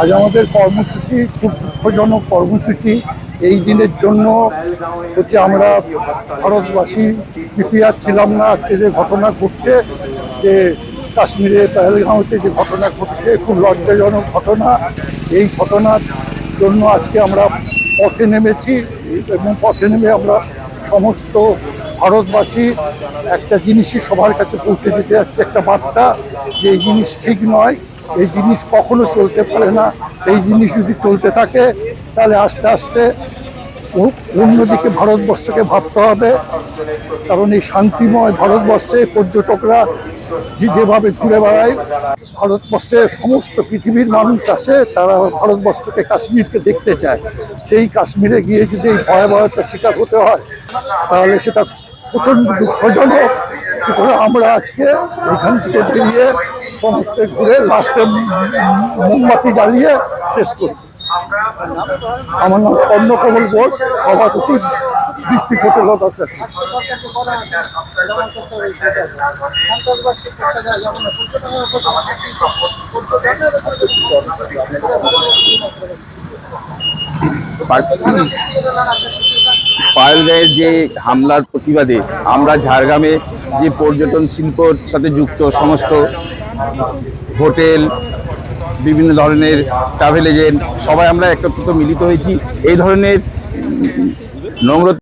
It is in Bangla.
আজ আমাদের কর্মসূচি খুব দুঃখজনক কর্মসূচি। এই দিনের জন্য হচ্ছে আমরা ভারতবাসী প্রিপেয়ার ছিলাম না, আজকে যে ঘটনা ঘটছে, যে কাশ্মীরে পেহেলগাঁওতে যে ঘটনা ঘটছে, খুব লজ্জাজনক ঘটনা। এই ঘটনার জন্য আজকে আমরা পথে নেমেছি এবং পথে নেমে আমরা সমস্ত ভারতবাসী একটা জিনিসই সবার কাছে পৌঁছে দিতে যাচ্ছে, একটা বার্তা যে এই জিনিস ঠিক নয়। এই জিনিস কখনো চলতে পারে না। এই জিনিস যদি চলতে থাকে, তাহলে আস্তে আস্তে অন্যদিকে ভারতবর্ষকে ভাবতে হবে। কারণ এই শান্তিময় ভারতবর্ষে পর্যটকরা যে যেভাবে ঘুরে বেড়ায় ভারতবর্ষের সমস্ত পৃথিবীর মানুষ আসে, তারা ভারতবর্ষকে কাশ্মীরকে দেখতে চায়। সেই কাশ্মীরে গিয়ে যদি এই ভয়াবহতার শিকার হতে হয়, তাহলে সেটা প্রচণ্ড দুঃখজনক। সুতরাং আমরা আজকে এখান থেকে বেরিয়ে সমস্ত ঘুরে লাস্টে মোমবাতি জ্বালিয়ে শেষ করছি। আমার নাম স্বর্ণকমল ঘোষ, সভাপতি ডিস্ট্রিক্ট হোটেল অফ করা পর্যটনের পায়েলগাঁয়ের যে হামলার প্রতিবাদে আমরা ঝাড়গ্রামে যে পর্যটন শিল্পর সাথে যুক্ত সমস্ত হোটেল, বিভিন্ন ধরনের ট্রাভেল এজেন্ট, সবাই আমরা একত্রিত মিলিত হয়েছি। এই ধরনের নোংর